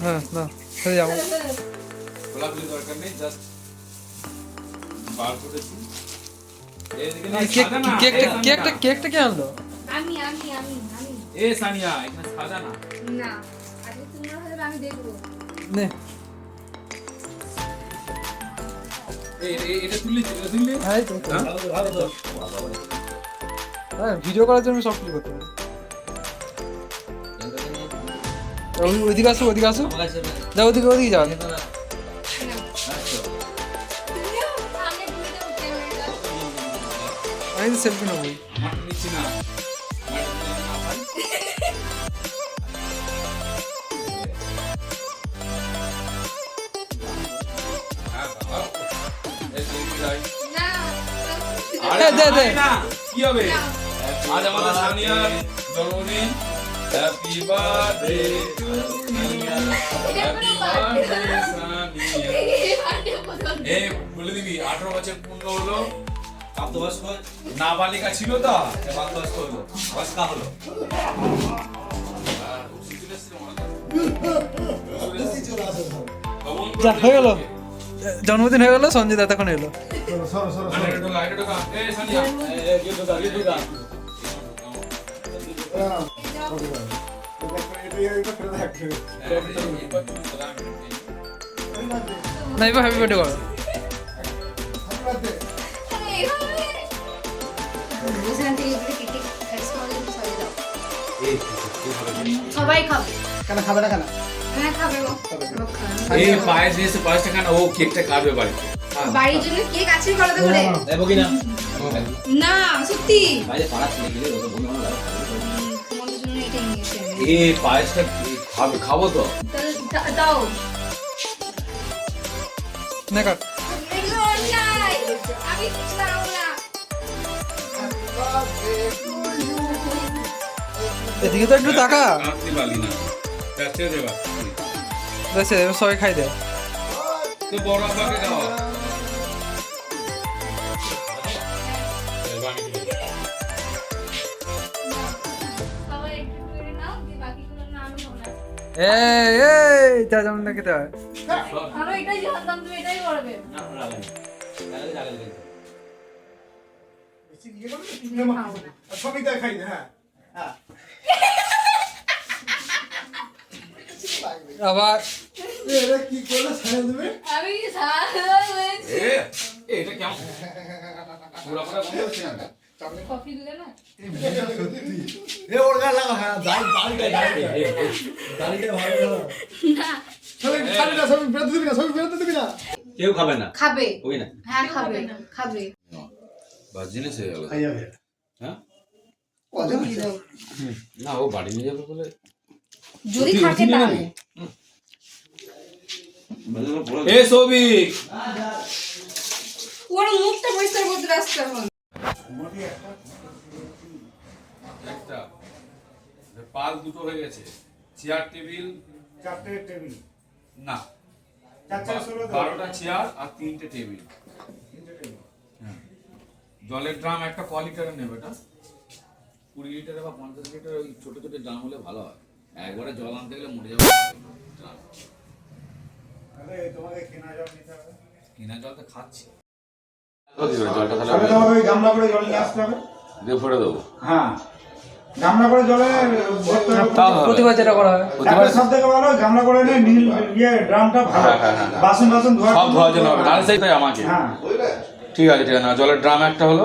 হ্যাঁ না চলে যাব। খোলাখুলি দরকার নেই জাস্ট বার করেছি। এইদিকে না, না, কেক কেকটা কেকটা কেকটা কে আনলো? আমি আমি আমি আমি। এ সানিয়া এখানে সাজা না। না আজকে তোমরা হলে আমি দেখব। নে। এই এই- এটা তুললি এটা তুললি? এই তো, এই তো। ভিডিও করার জন্য সব কিছু করতে পারি ওই ওইদিকে আসো ওইদিকে আসো। যা ওদিকে ওদিকে যাও। যাও আমি তো সেলফি নেব। দে, দে। কি হবে? আজ আমাদের সানিয়ার জন্মদিন happy birthday to Sania happy birthday Sania এ বলে দিবি আঠারো বছর পূর্ণ হলো নাবালিকা ছিল তো? যা হয়ে গেল। জন্মদিন হয়ে গেল সঞ্জয় দা তখন এলো। না এবার হ্যাপি বার্থডে করো সবাই খাবে। কেন খাবে না কেন? হ্যাঁ। এই পায়েস দিয়েছে পায়েসটা খান ও কেকটা কাটবে বাড়িতে। বাড়ির জন্য কেক আছে করাতে করে না সত্যি। উম, তোমাদের জন্য এটা এই পায়েসটা খাবে? খাব তো। দাও। না কাট। আমি কিছু না। এদিকে তো একটু তাকা। এবার। সবাই খাই দেয় বড় আব্বাকে খাওয়া এই এই যা যেমন না খেতে হয়। আমি এটাই জানতাম তুমি এটাই করবে না হ্যাঁ। হ্যাঁ। আবার। এটা কি করলে ছেড়ে দেবে আমি সারা হয়েছি এ এ, এটা কেমন? পুরা পুরা বন্ধ হচ্ছে না? কফি দিলে না? এ ওর গায়ে লাগা হ্যাঁ দাড়ি দাড়িটা দাড়িটা দাড়িটা ভালো না। না। সবই খালি না সবই বেরোতে দিবি না সবই বেরোতে দিবি না? কেউ খাবে না। খাবে। ওই না। হ্যাঁ খাবে খাবে বাস হয়ে গেল। হ্যাঁ? না ও বাড়ি নিয়ে যাবে বলে। যদি থাকে তাহলে। এ সৌভিক! ওর মুখটা পরিষ্কার করতে একটা পাল দুটো হয়ে গেছে। চেয়ার টেবিল চারটে টেবিল না। বারোটা চেয়ার আর তিনটে টেবিল হ্যাঁ। জলের ড্রাম একটা ক লিটারের নেবে এটা। কুড়ি লিটার বা পঞ্চাশ লিটার ওই ছোট ছোট ড্রাম হলে ভালো হয়। একবারে জল আনতে গেলে মরে যাবে। ড্রাম কেনা জল তো খাচ্ছি। গামলা করে জল নিয়ে আসতে হবে। দিয়ে ভরে দেবো। হ্যাঁ। গামলা করে জলে প্রতিবার যেটা করা হয়। সব থেকে ভালো গামলা করে নিয়ে নীল ইয়ে ড্রামটা ভালো হ্যাঁ, হ্যাঁ। বাসন বাসন ধোয়া সব ধোয়ার জন্য হবে। নাহলে সেই আমাকে। হ্যাঁ। ঠিক আছে ঠিক আছে। না জলের ড্রাম একটা হলো।